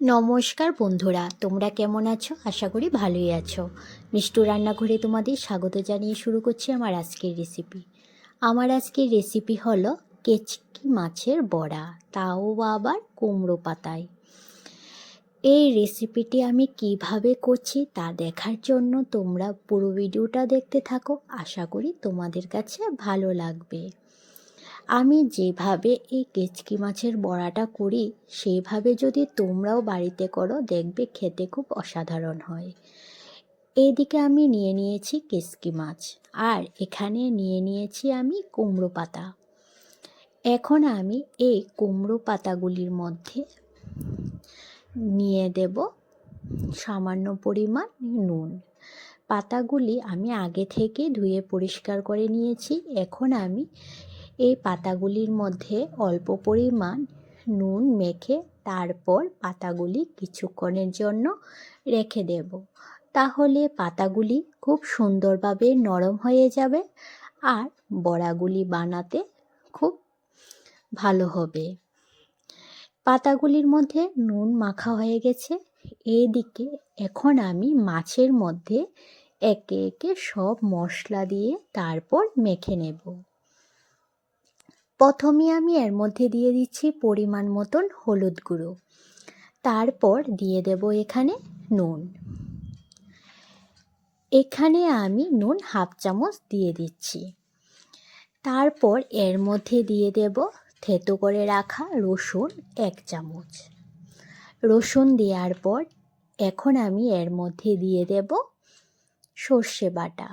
নমস্কার বন্ধুরা, তোমরা কেমন আছো? আশা করি ভালোই আছো। মিষ্টু রান্নাঘরে তোমাদের স্বাগত জানিয়ে শুরু করছি আমার আজকের রেসিপি আমার আজকের রেসিপি হলো কেচকি মাছের বড়া, তাও আবার কুমড়ো পাতায়। এই রেসিপিটি আমি কীভাবে করছি তা দেখার জন্য তোমরা পুরো ভিডিওটা দেখতে থাকো। আশা করি তোমাদের কাছে ভালো লাগবে। আমি যেভাবে এই কেচকি মাছের বড়াটা করি সেইভাবে যদি তোমরাও বাড়িতে করো, দেখবে খেতে খুব অসাধারণ হয়। এইদিকে আমি নিয়ে নিয়েছি কেচকি মাছ, আর এখানে নিয়ে নিয়েছি আমি কুমড়ো পাতা। এখন আমি এই কুমড়ো পাতাগুলির মধ্যে নিয়ে দেব সামান্য পরিমাণ নুন। পাতাগুলি আমি আগে থেকে ধুয়ে পরিষ্কার করে নিয়েছি, এখন আমি এই পাতাগুলির মধ্যে অল্প পরিমাণ নুন মেখে তারপর পাতাগুলি কিছুক্ষণের জন্য রেখে দেব। তাহলে পাতাগুলি খুব সুন্দরভাবে নরম হয়ে যাবে আর বড়াগুলি বানাতে খুব ভালো হবে। পাতাগুলির মধ্যে নুন মাখা হয়ে গেছে। এদিকে এখন আমি মাছের মধ্যে একে একে সব মশলা দিয়ে তারপর মেখে নেব। প্রথমে আমি এর মধ্যে দিয়ে দিচ্ছি পরিমাণ মতন হলুদ গুঁড়ো। তারপর দিয়ে দেব এখানে নুন। এখানে আমি নুন হাফ চামচ দিয়ে দিচ্ছি। তারপর এর মধ্যে দিয়ে দেব থেতো করে রাখা রসুন এক চামচ। রসুন দেওয়ার পর এখন আমি এর মধ্যে দিয়ে দেব সর্ষে বাটা।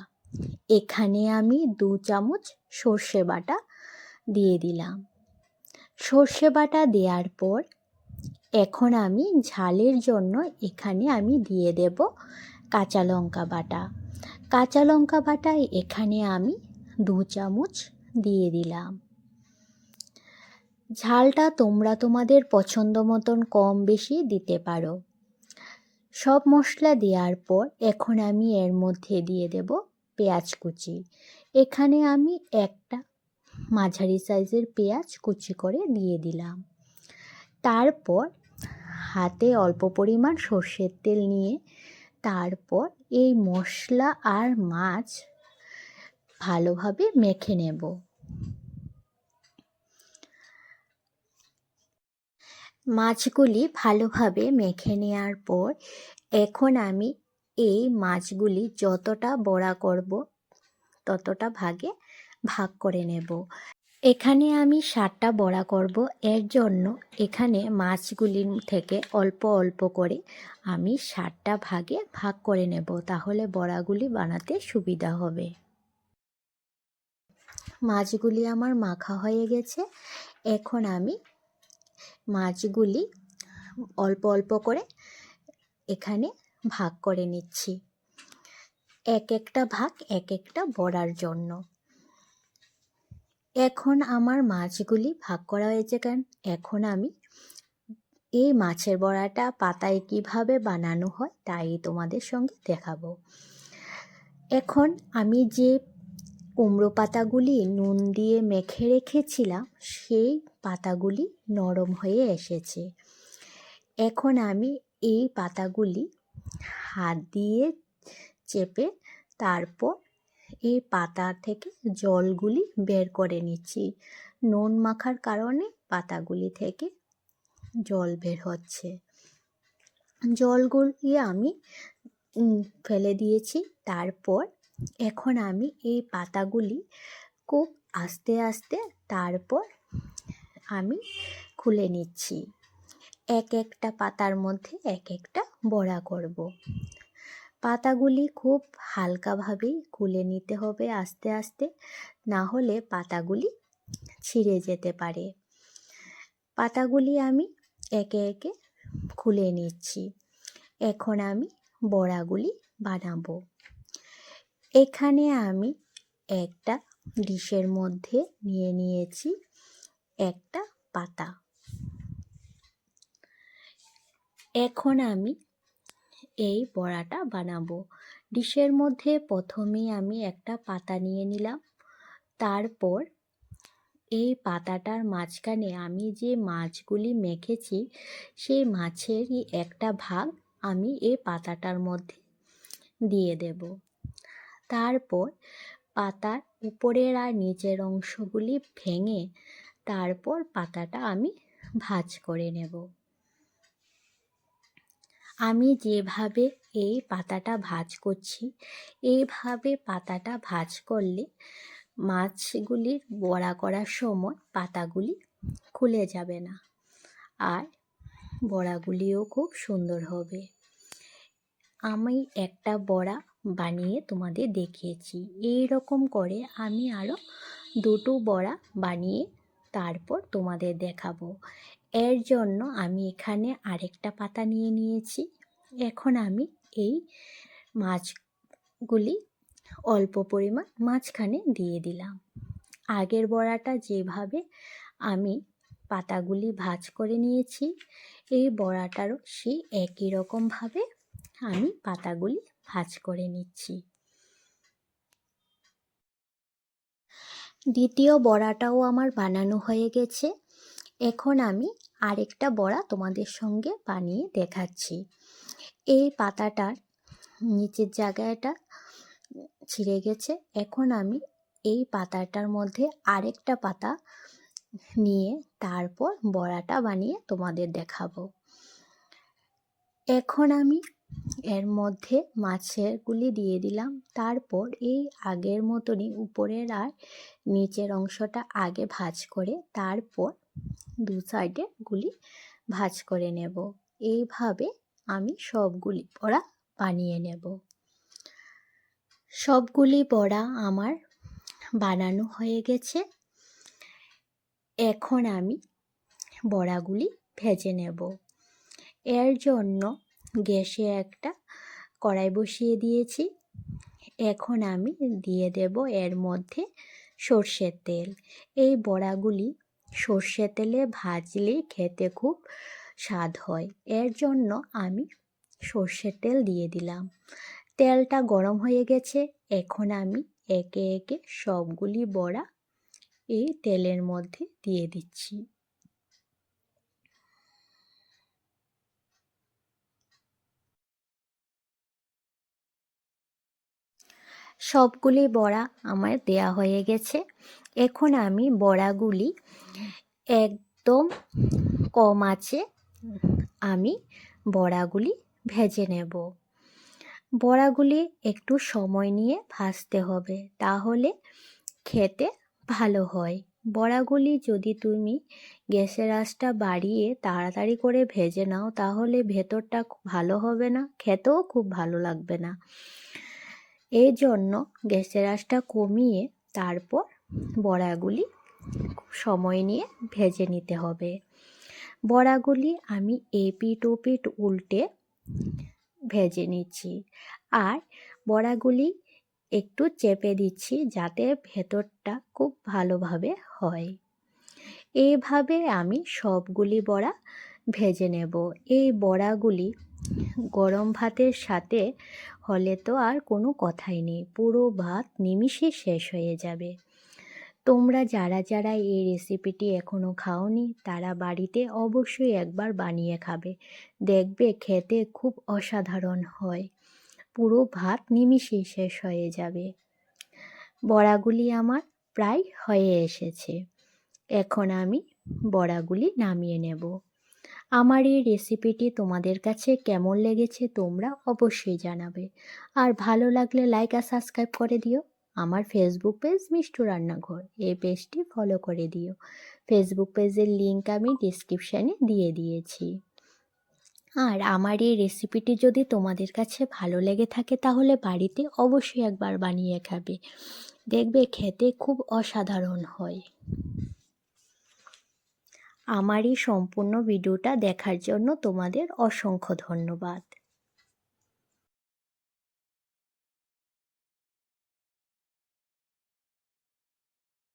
এখানে আমি দু চামচ সর্ষে বাটা দিয়ে দিলাম। সর্ষে বাটা দেওয়ার পর এখন আমি ঝালের জন্য এখানে আমি দিয়ে দেব কাঁচা লঙ্কা বাটা। কাঁচা লঙ্কা বাটা এখানে আমি দু চামচ দিয়ে দিলাম। ঝালটা তোমরা তোমাদের পছন্দ মতন কম বেশি দিতে পারো। সব মশলা দেওয়ার পর এখন আমি এর মধ্যে দিয়ে দেব পেঁয়াজ কুচি। এখানে আমি একটা মাঝারি সাইজের পেঁয়াজ কুচি করে দিয়ে দিলাম। তারপর হাতে অল্প পরিমাণ সর্ষের তেল নিয়ে তারপর এই মশলা আর মাছ ভালোভাবে মেখে নেব। মাছগুলি ভালোভাবে মেখে নেওয়ার পর এখন আমি এই মাছগুলি যতটা বড়া করব ততটা ভাগে ভাগ করে নেব। এখানে আমি সাতটা বড়া করব। এর জন্য এখানে মাছগুলির থেকে অল্প অল্প করে আমি সাতটা ভাগে ভাগ করে নেব। তাহলে বড়াগুলি বানাতে সুবিধা হবে। মাছগুলি আমার মাখা হয়ে গেছে। এখন আমি মাছগুলি অল্প অল্প করে এখানে ভাগ করে নিচ্ছি। এক একটা ভাগ এক একটা বড়ার জন্য। এখন আমার মাছগুলি ভাগ করা হয়েছে কেন? এখন আমি এই মাছের বড়াটা পাতায় কীভাবে বানানো হয় তাই তোমাদের সঙ্গে দেখাবো। এখন আমি যে কুমড়ো পাতাগুলি নুন দিয়ে মেখে রেখেছিলাম, সেই পাতাগুলি নরম হয়ে এসেছে। এখন আমি এই পাতাগুলি হাত দিয়ে চেপে তারপর এই পাতা থেকে জলগুলি বের করে নিচ্ছি। নুন মাখার কারণে পাতাগুলি থেকে জল বের হচ্ছে। জলগুলি আমি ফেলে দিয়েছি। তারপর এখন আমি এই পাতাগুলি খুব আস্তে আস্তে তারপর আমি খুলে নিচ্ছি। এক একটা পাতার মধ্যে এক একটা বড়া করব। পাতাগুলি খুব হালকাভাবেই খুলে নিতে হবে আস্তে আস্তে, না হলে পাতাগুলি ছিঁড়ে যেতে পারে। পাতাগুলি আমি একে একে খুলে নিচ্ছি। এখন আমি বড়াগুলি বানাবো। এখানে আমি একটা ডিশের মধ্যে নিয়ে নিয়েছি একটা পাতা। এখন আমি এই বড়াটা বানাবো। ডিশের মধ্যে প্রথমেই আমি একটা পাতা নিয়ে নিলাম। তারপর এই পাতাটার মাঝখানে আমি যে মাছগুলি মেখেছি, সেই মাছেরই একটা ভাগ আমি এই পাতাটার মধ্যে দিয়ে দেব। তারপর পাতার উপরের আর নিচের অংশগুলি ভেঙে তারপর পাতাটা আমি ভাজ করে নেব। আমি যেভাবে এই পাতাটা ভাজ করছি, এইভাবে পাতাটা ভাজ করলে মাছগুলির বড়া করার সময় পাতাগুলি খুলে যাবে না আর বড়াগুলিও খুব সুন্দর হবে। আমি একটা বড়া বানিয়ে তোমাদের দেখিয়েছি। এই রকম করে আমি আরও দুটো বড়া বানিয়ে তারপর তোমাদের দেখাবো। এর জন্য আমি এখানে আরেকটা পাতা নিয়ে নিয়েছি। এখন আমি এই মাছগুলি অল্প পরিমাণ মাঝখানে দিয়ে দিলাম। আগের বড়াটা যেভাবে আমি পাতাগুলি ভাজ করে নিয়েছি, এই বড়াটারও সেই একই রকমভাবে আমি পাতাগুলি ভাজ করে নিচ্ছি। দ্বিতীয় বড়াটাও আমার বানানো হয়ে গেছে। এখন আমি আরেকটা বড়া তোমাদের সঙ্গে বানিয়ে দেখাচ্ছি। এই পাতাটার নিচের জায়গাটা ছিঁড়ে গেছে। এখন আমি এই পাতাটার মধ্যে আরেকটা পাতা নিয়ে তারপর বড়াটা বানিয়ে তোমাদের দেখাবো। এখন আমি এর মধ্যে মাছেরগুলি দিয়ে দিলাম। তারপর এই আগের মতনই উপরের আর নিচের অংশটা আগে ভাজ করে তারপর দু সাইডে গুলি ভাজ করে নেব। এইভাবে আমি সবগুলি বড়া বানিয়ে নেব। সবগুলি বড়া আমার বানানো হয়ে গেছে। এখন আমি বড়াগুলি ভেজে নেব। এর জন্য গ্যাসে একটা কড়াই বসিয়ে দিয়েছি। এখন আমি দিয়ে দেব এর মধ্যে সর্ষের তেল। এই বড়াগুলি সর্ষের তেলে ভাজলে খেতে খুব স্বাদ হয়। এর জন্য আমি সর্ষের তেল দিয়ে দিলাম। তেলটা গরম হয়ে গেছে। এখন আমি একে একে সবগুলি বড়া এই তেলের মধ্যে দিয়ে দিচ্ছি। সবগুলি বড়া আমার দেয়া হয়ে গেছে। এখন আমি বড়াগুলি একদম কম আছে, আমি বড়াগুলি ভেজে নেব। বড়াগুলি একটু সময় নিয়ে ভাজতে হবে, তাহলে খেতে ভালো হয়। বড়াগুলি যদি তুমি গ্যাসের আঁচটা বাড়িয়ে তাড়াতাড়ি করে ভেজে নাও, তাহলে ভেতরটা ভালো হবে না, খেতেও খুব ভালো লাগবে না। এই জন্য গ্যাসের আঁচটা কমিয়ে তারপর বড়াগুলি সময় নিয়ে ভেজে নিতে হবে। বড়াগুলি আমি এপিট ওপিট উল্টে ভেজে নিচ্ছি। আর বড়াগুলি একটু চেপে দিচ্ছি যাতে ভেতরটা খুব ভালোভাবে হয়। এইভাবে আমি সবগুলি বড়া ভেজে নেব। এই বড়াগুলি গরম ভাতের সাথে হলে তো আর কোনো কথাই নেই। পুরো ভাত নিমিষে শেষ হয়ে যাবে। তোমরা যারা যারা এই রেসিপিটি এখনও খাওনি, তারা বাড়িতে অবশ্যই একবার বানিয়ে খাবে। দেখবে খেতে খুব অসাধারণ হয়। পুরো ভাত নিমিষেই শেষ হয়ে যাবে। বড়াগুলি আমার প্রায় হয়ে এসেছে। এখন আমি বড়াগুলি নামিয়ে নেব। আমার এই রেসিপিটি তোমাদের কাছে কেমন লেগেছে তোমরা অবশ্যই জানাবে। আর ভালো লাগলে লাইক আর সাবস্ক্রাইব করে দিও। আমার ফেসবুক পেজ মিষ্টু রান্নাঘর, এই পেজটি ফলো করে দিও। ফেসবুক পেজের লিঙ্ক আমি ডিসক্রিপশানে দিয়ে দিয়েছি। আর আমার এই রেসিপিটি যদি তোমাদের কাছে ভালো লেগে থাকে তাহলে বাড়িতে অবশ্যই একবার বানিয়ে খাবে। দেখবে খেতে খুব অসাধারণ হয়। আমার এই সম্পূর্ণ ভিডিওটা দেখার জন্য তোমাদের অসংখ্য ধন্যবাদ।